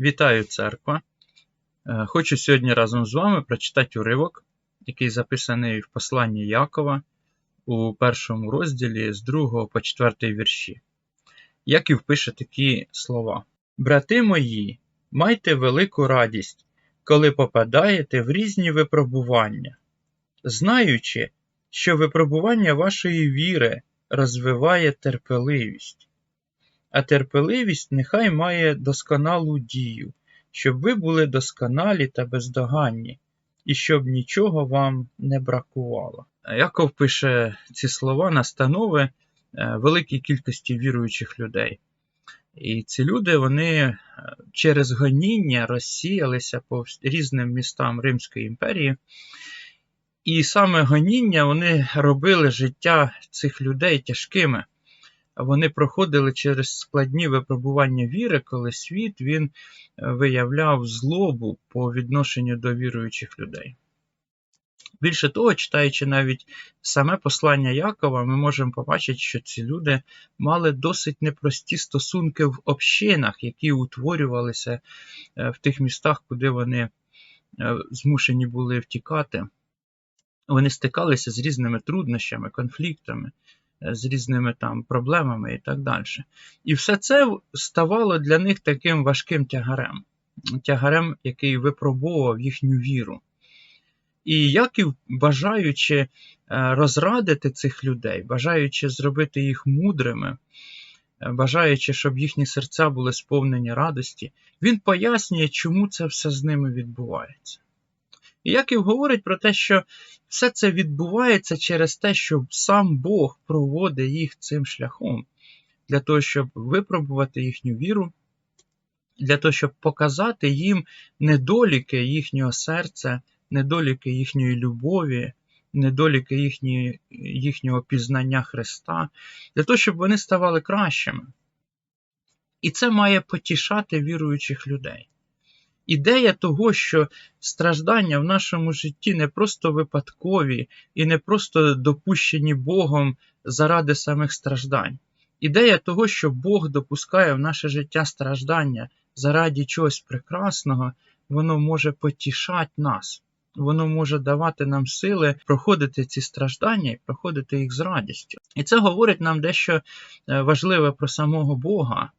Вітаю, церква! Е, Хочу сьогодні разом з вами прочитати уривок, який записаний в посланні Якова у першому розділі з 2 по 4 вірші. Яків пише такі слова: Брати мої, майте велику радість, коли попадаєте в різні випробування, знаючи, що випробування вашої віри розвиває терпеливість а терпеливість нехай має досконалу дію, щоб ви були досконалі та бездоганні, і щоб нічого вам не бракувало. Яков пише ці слова настанови е, великій кількості віруючих людей. І ці люди вони е, через гоніння розсіялися по різним містам Римської імперії. І саме гоніння вони робили життя цих людей тяжкими вони проходили через складні випробування віри, коли світ він е, виявляв злобу по відношенню до віруючих людей. Більше того, читаючи навіть саме послання Якова, ми можемо побачити, що ці люди мали досить непрості стосунки в общинах, які утворювалися е, в тих містах, куди вони е, змушені були втікати. Вони стикалися з різними труднощами, конфліктами. З різними там проблемами і так далі. І все це ставало для них таким важким тягарем, тягарем, який випробовував їхню віру. І Яків, бажаючи е, розрадити цих людей, бажаючи зробити їх мудрими, е, бажаючи, щоб їхні серця були сповнені радості, він пояснює, чому це все з ними відбувається. І Яків говорить про те, що все це відбувається через те, що сам Бог проводить їх цим шляхом, для того, щоб випробувати їхню віру, для того, щоб показати їм недоліки їхнього серця, недоліки їхньої любові, недоліки їхні, їхнього пізнання Христа, для того, щоб вони ставали кращими. І це має потішати віруючих людей. Ідея того, що страждання в нашому житті не просто випадкові і не просто допущені Богом заради самих страждань. Ідея того, що Бог допускає в наше життя страждання заради чогось прекрасного, воно може потішати нас, воно може давати нам сили проходити ці страждання і проходити їх з радістю. І це говорить нам дещо е, важливе про самого Бога.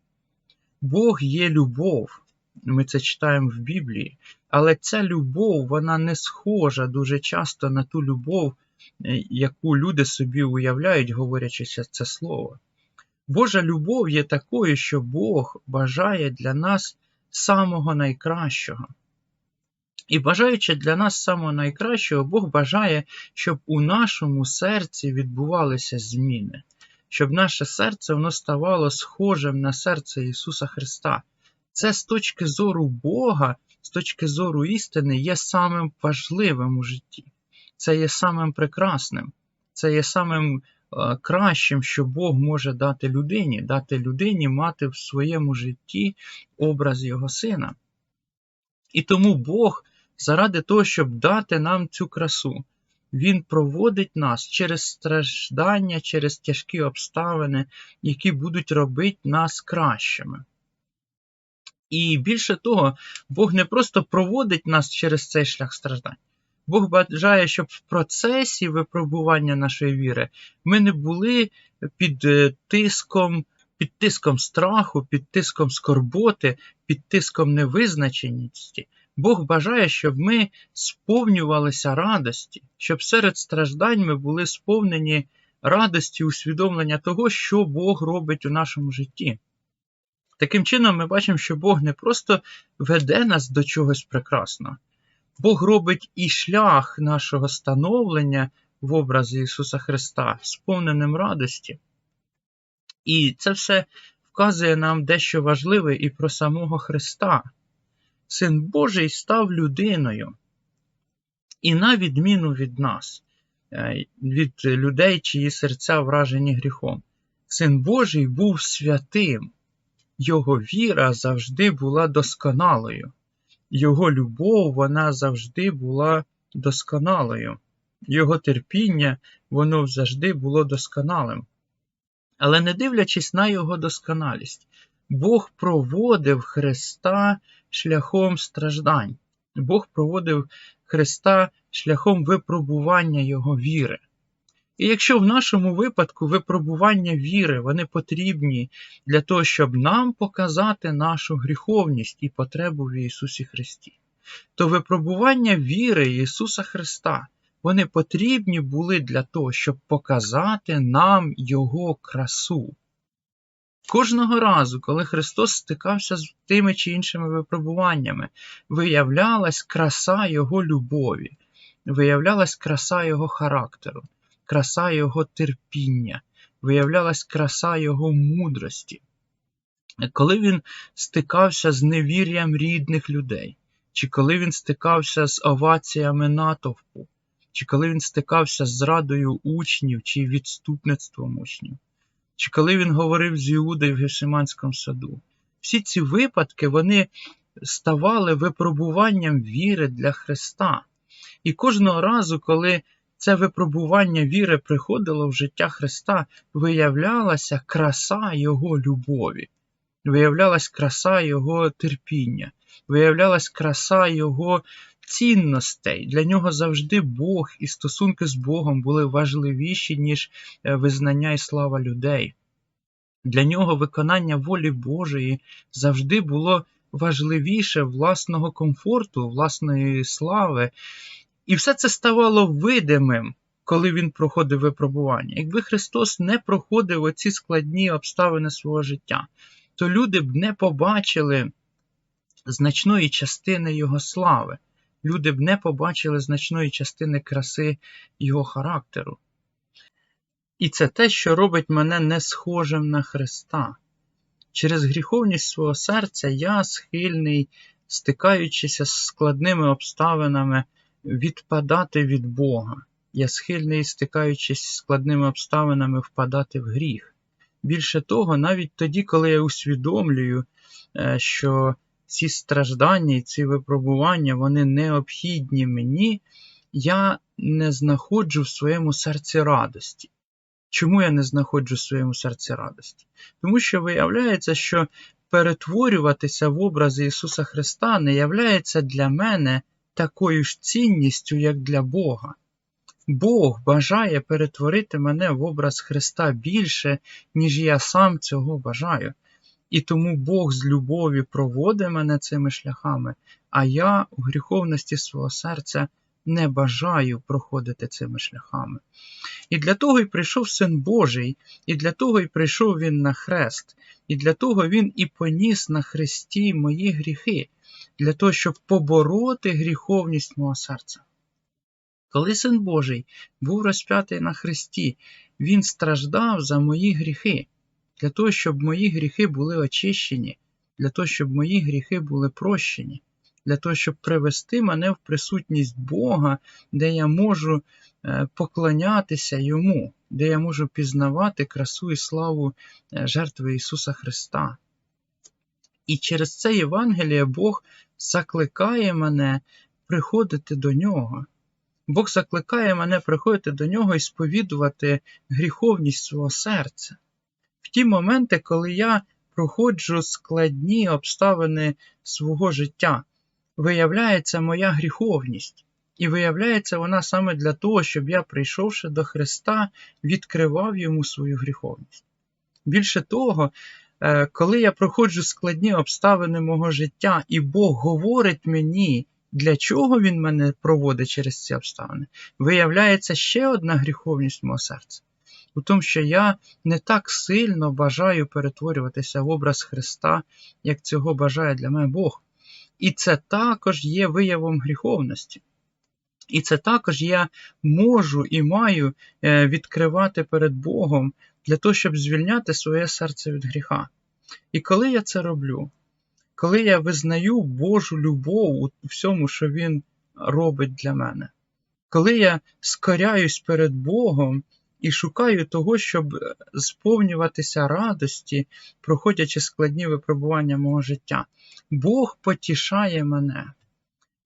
Бог є любов. Ми це читаємо в Біблії, але ця любов, вона не схожа дуже часто на ту любов, е, яку люди собі уявляють, говорячи це слово. Божа любов є такою, що Бог бажає для нас самого найкращого. І бажаючи для нас самого найкращого, Бог бажає, щоб у нашому серці відбувалися зміни, щоб наше серце воно ставало схожим на серце Ісуса Христа. Це з точки зору Бога, з точки зору істини, є самим важливим у житті. Це є самим прекрасним, це є самим е, кращим, що Бог може дати людині, дати людині мати в своєму житті образ Його Сина. І тому Бог, заради того, щоб дати нам цю красу, Він проводить нас через страждання, через тяжкі обставини, які будуть робити нас кращими. І більше того, Бог не просто проводить нас через цей шлях страждань. Бог бажає, щоб в процесі випробування нашої віри ми не були під е, тиском, під тиском страху, під тиском скорботи, під тиском невизначеності. Бог бажає, щоб ми сповнювалися радості, щоб серед страждань ми були сповнені радості, усвідомлення того, що Бог робить у нашому житті. Таким чином, ми бачимо, що Бог не просто веде нас до чогось прекрасного, Бог робить і шлях нашого становлення в образі Ісуса Христа, сповненим радості. І це все вказує нам дещо важливе і про самого Христа. Син Божий став людиною. І на відміну від нас, е, від людей, чиї серця вражені гріхом, Син Божий був святим. Його віра завжди була досконалою, Його любов вона завжди була досконалою, Його терпіння воно завжди було досконалим. Але не дивлячись на його досконалість, Бог проводив Христа шляхом страждань. Бог проводив Христа шляхом випробування Його віри. І якщо в нашому випадку випробування віри вони потрібні для того, щоб нам показати нашу гріховність і потребу в Ісусі Христі, то випробування віри Ісуса Христа вони потрібні були для того, щоб показати нам Його красу. Кожного разу, коли Христос стикався з тими чи іншими випробуваннями, виявлялась краса Його любові, виявлялась краса Його характеру, краса Його терпіння, виявлялась краса Його мудрості. Коли він стикався з невір'ям рідних людей, чи коли він стикався з оваціями натовпу, чи коли він стикався з зрадою учнів чи відступництвом учнів, чи коли він говорив з Іудою в Гешиманському саду. Всі ці випадки вони ставали випробуванням віри для Христа. І кожного разу, коли це випробування віри приходило в життя Христа, виявлялася краса Його любові, виявлялась краса Його терпіння, виявлялась краса Його цінностей. Для нього завжди Бог і стосунки з Богом були важливіші, ніж е, визнання і слава людей. Для нього виконання волі Божої завжди було важливіше власного комфорту, власної слави. І все це ставало видимим, коли він проходив випробування. Якби Христос не проходив оці складні обставини свого життя, то люди б не побачили значної частини Його слави люди б не побачили значної частини краси його характеру. І це те, що робить мене не схожим на Христа. Через гріховність свого серця я схильний, стикаючися з складними обставинами, відпадати від Бога. Я схильний, стикаючись з складними обставинами, впадати в гріх. Більше того, навіть тоді, коли я усвідомлюю, е, що ці страждання і ці випробування, вони необхідні мені, я не знаходжу в своєму серці радості. Чому я не знаходжу в своєму серці радості? Тому що виявляється, що перетворюватися в образи Ісуса Христа не являється для мене такою ж цінністю, як для Бога. Бог бажає перетворити мене в образ Христа більше, ніж я сам цього бажаю. І тому Бог з любові проводить мене цими шляхами, а я у гріховності свого серця не бажаю проходити цими шляхами. І для того й прийшов Син Божий, і для того й прийшов Він на хрест, і для того Він і поніс на хресті мої гріхи, для того, щоб побороти гріховність мого серця. Коли Син Божий був розп'ятий на хресті, Він страждав за мої гріхи для того, щоб мої гріхи були очищені, для того, щоб мої гріхи були прощені, для того, щоб привести мене в присутність Бога, де я можу е, поклонятися Йому, де я можу пізнавати красу і славу е, жертви Ісуса Христа. І через це Євангеліє Бог закликає мене приходити до Нього. Бог закликає мене приходити до нього і сповідувати гріховність свого серця в ті моменти, коли я проходжу складні обставини свого життя, виявляється моя гріховність. І виявляється вона саме для того, щоб я, прийшовши до Христа, відкривав йому свою гріховність. Більше того, коли я проходжу складні обставини мого життя, і Бог говорить мені, для чого Він мене проводить через ці обставини, виявляється ще одна гріховність мого серця у тому, що я не так сильно бажаю перетворюватися в образ Христа, як цього бажає для мене Бог. І це також є виявом гріховності. І це також я можу і маю е, відкривати перед Богом для того, щоб звільняти своє серце від гріха. І коли я це роблю, коли я визнаю Божу любов у всьому, що Він робить для мене, коли я скоряюсь перед Богом і шукаю того, щоб сповнюватися радості, проходячи складні випробування мого життя. Бог потішає мене,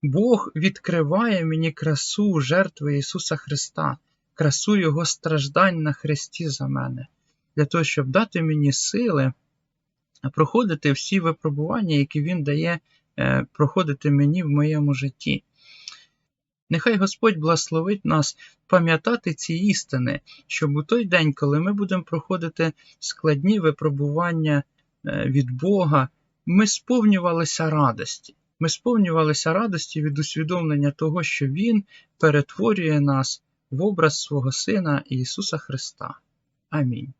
Бог відкриває мені красу жертви Ісуса Христа, красу Його страждань на Христі за мене, для того, щоб дати мені сили проходити всі випробування, які Він дає е, проходити мені в моєму житті. Нехай Господь благословить нас пам'ятати ці істини, щоб у той день, коли ми будемо проходити складні випробування е, від Бога, ми сповнювалися радості. Ми сповнювалися радості від усвідомлення того, що Він перетворює нас в образ свого Сина Ісуса Христа. Амінь.